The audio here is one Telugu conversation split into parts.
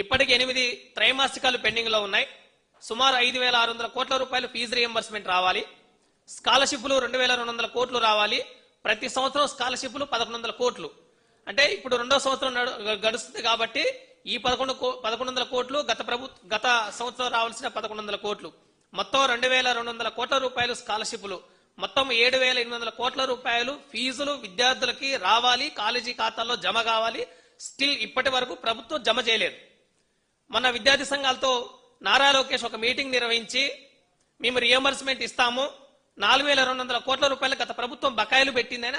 ఇప్పటికి ఎనిమిది త్రైమాసికాలు పెండింగ్లో ఉన్నాయి. సుమారు ఐదు వేల ఆరు వందల కోట్ల రూపాయలు ఫీజు రియంబర్స్మెంట్ రావాలి. స్కాలర్షిప్లు రెండు వేల రెండు వందల కోట్లు రావాలి. ప్రతి సంవత్సరం స్కాలర్షిప్లు పదకొండు వందల కోట్లు. అంటే ఇప్పుడు రెండో సంవత్సరం నడు- గడుస్తుంది కాబట్టి ఈ పదకొండు కో- పదకొండు వందల కోట్లు గత ప్రభు గత సంవత్సరం రావాల్సిన పదకొండు వందల కోట్లు. మొత్తం రెండు వేల రెండు వందల కోట్ల రూపాయలు స్కాలర్షిప్లు. మొత్తం ఏడు వేల ఎనిమిది వందల కోట్ల రూపాయలు ఫీజులు విద్యార్థులకి రావాలి. కాలేజీ ఖాతాల్లో జమ కావాలి. స్టిల్ ఇప్పటి వరకు ప్రభుత్వం జమ చేయలేదు. మన విద్యార్థి సంఘాలతో నారా లోకేష్ ఒక మీటింగ్ నిర్వహించి మేము రియంబర్స్మెంట్ ఇస్తాము. నాలుగు వేల రెండు వందల కోట్ల రూపాయలు గత ప్రభుత్వం బకాయిలు పెట్టిందని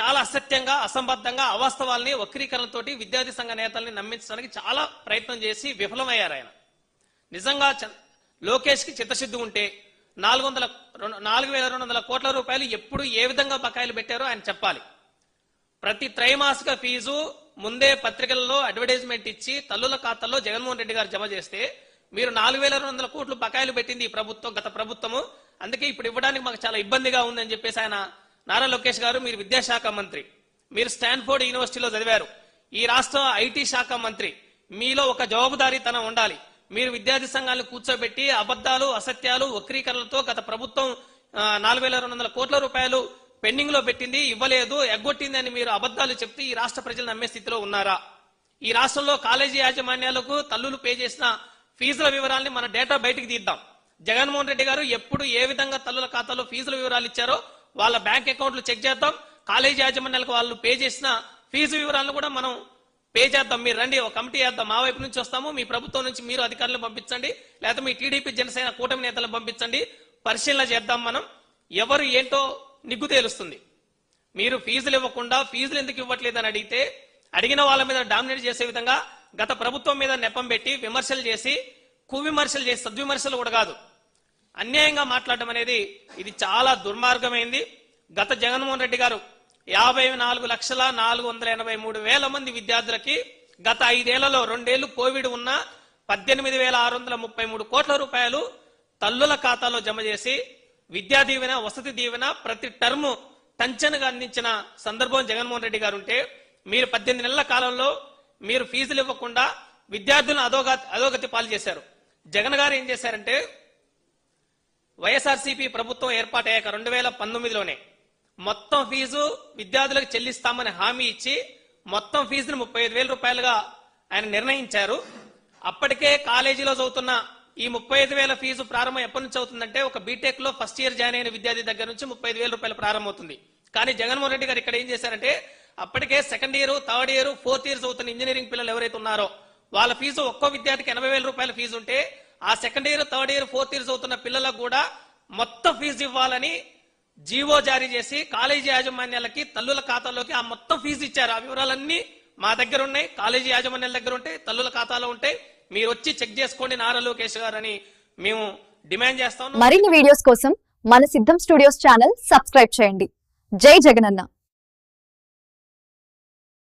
చాలా అసత్యంగా అసంబద్ధంగా అవాస్తవాల్ని వక్రీకరణతోటి విద్యార్థి సంఘ నేతల్ని నమ్మించడానికి చాలా ప్రయత్నం చేసి విఫలమయ్యారు ఆయన. నిజంగా చ- చిత్తశుద్ధి ఉంటే నాలుగు వందల రెండు- నాలుగు వేల రెండు వందల కోట్ల రూపాయలు ఎప్పుడు ఏ విధంగా బకాయిలు పెట్టారో ఆయన చెప్పాలి. ప్రతి త్రైమాసిక ఫీజు ముందే పత్రికల్లో అడ్వర్టైజ్మెంట్ ఇచ్చి తల్లుల ఖాతాల్లో జగన్మోహన్ రెడ్డి గారు జమ చేస్తే మీరు నాలుగు వేల రెండు వందల కోట్లు బకాయిలు పెట్టింది ఈ ప్రభుత్వం గత ప్రభుత్వము. అందుకే ఇప్పుడు ఇవ్వడానికి మాకు చాలా ఇబ్బందిగా ఉందని చెప్పేసి ఆయన నారా లోకేష్ గారు మీరు విద్యాశాఖ మంత్రి. మీరు స్టాన్ఫోర్డ్ యూనివర్సిటీలో చదివారు. ఈ రాష్ట్ర ఐటీ శాఖ మంత్రి. మీలో ఒక జవాబుదారీతనం ఉండాలి. మీరు విద్యార్థి సంఘాలను కూర్చోబెట్టి అబద్ధాలు అసత్యాలు వక్రీకరణలతో గత ప్రభుత్వం నాలుగు వేల రెండు వందల కోట్ల రూపాయలు పెండింగ్లో పెట్టింది ఇవ్వలేదు ఎగ్గొట్టింది అని మీరు అబద్ధాలు చెప్తే ఈ రాష్ట్ర ప్రజలు నమ్మే స్థితిలో ఉన్నారా? ఈ రాష్ట్రంలో కాలేజీ యాజమాన్యాలకు తల్లులు పే చేసిన ఫీజుల వివరాల్ని మన డేటా బయటకు తీద్దాం. జగన్మోహన్ రెడ్డి గారు ఎప్పుడు ఏ విధంగా తల్లుల ఖాతాలో ఫీజుల వివరాలు ఇచ్చారో వాళ్ళ బ్యాంక్ అకౌంట్లు చెక్ చేద్దాం. కాలేజీ యాజమాన్యాలకు వాళ్ళు పే చేసిన ఫీజు వివరాలను కూడా మనం పే చేద్దాం. మీరు రండి ఒక కమిటీ చేద్దాం మా వైపు నుంచి వస్తాము. మీ ప్రభుత్వం నుంచి మీరు అధికారులను పంపించండి. లేకపోతే మీ టీడీపీ జనసేన కూటమి నేతలను పంపించండి. పరిశీలన చేద్దాం మనం. ఎవరు ఏంటో నిగ్గు తేలుస్తుంది. మీరు ఫీజులు ఇవ్వకుండా ఫీజులు ఎందుకు ఇవ్వట్లేదని అడిగితే అడిగిన వాళ్ళ మీద డామినేట్ చేసే విధంగా గత ప్రభుత్వం మీద నెపం పెట్టి విమర్శలు చేసి కువిమర్శలు చేసి సద్విమర్శలు కూడా కాదు. అన్యాయంగా మాట్లాడడం అనేది ఇది చాలా దుర్మార్గమైంది. గత జగన్మోహన్ రెడ్డి గారు యాభై నాలుగు లక్షల నాలుగు వందల ఎనభై మూడు వేల మంది విద్యార్థులకి గత ఐదేళ్ళలో రెండేళ్ళు కోవిడ్ ఉన్న పద్దెనిమిది వేల ఆరు వందల ముప్పై మూడు కోట్ల రూపాయలు తల్లుల ఖాతాలో జమ చేసి విద్యా దీవెన వసతి దీవెన ప్రతి టర్మ్ టంచన్గా అందించిన సందర్భం జగన్మోహన్ రెడ్డి గారు ఉంటే మీరు పద్దెనిమిది నెలల కాలంలో మీరు ఫీజులు ఇవ్వకుండా విద్యార్థులను అధోగా అధోగతి పాలు చేశారు. జగన్ గారు ఏం చేశారంటే వైఎస్ఆర్సీపీ ప్రభుత్వం ఏర్పాటయ్యాక రెండు వేల పంతొమ్మిదిలోనే మొత్తం ఫీజు విద్యార్థులకు చెల్లిస్తామని హామీ ఇచ్చి మొత్తం ఫీజును ముప్పై ఐదు వేల రూపాయలుగా ఆయన నిర్ణయించారు. అప్పటికే కాలేజీలో చదువుతున్న ఈ ముప్పై ఐదు వేల ఫీజు ప్రారంభం ఎప్పటి నుంచి అవుతుందంటే ఒక బీటెక్లో ఫస్ట్ ఇయర్ జాయిన్ అయిన విద్యార్థి దగ్గర నుంచి ముప్పై ఐదు వేల రూపాయలు ప్రారంభమవుతుంది. కానీ జగన్మోహన్ రెడ్డి గారు ఇక్కడ ఏం చేశారంటే అప్పటికే second year third year fourth year చదువుతున్న ఇంజనీరింగ్ పిల్లలు ఎవరైతే ఉన్నారో వాళ్ళ ఫీజు ఒక్కో విద్యార్థికి ఎనభై వేల రూపాయల ఫీజు ఉంటే ఆ second year third year fourth year చదువుతున్న పిల్లలకు కూడా మొత్తం ఫీజు ఇవ్వాలని జీవో జారీ చేసి కాలేజీ యాజమాన్యాలకి తల్లుల ఖాతాలోకి ఆ మొత్తం ఫీజు ఇచ్చారు. ఆ వివరాలన్నీ మా దగ్గర ఉన్నాయి కాలేజీ యాజమాన్యాల దగ్గర ఉంటాయి తల్లుల ఖాతాలో ఉంటాయి. మీరు వచ్చి చెక్ చేసుకోండి నారా లోకేష్ గారు అని మేము డిమాండ్ చేస్తాం మరిన్ని వీడియోస్ కోసం మన సిద్ధం స్టూడియోస్ ఛానల్ సబ్స్క్రైబ్ చేయండి. జై జగనన్న.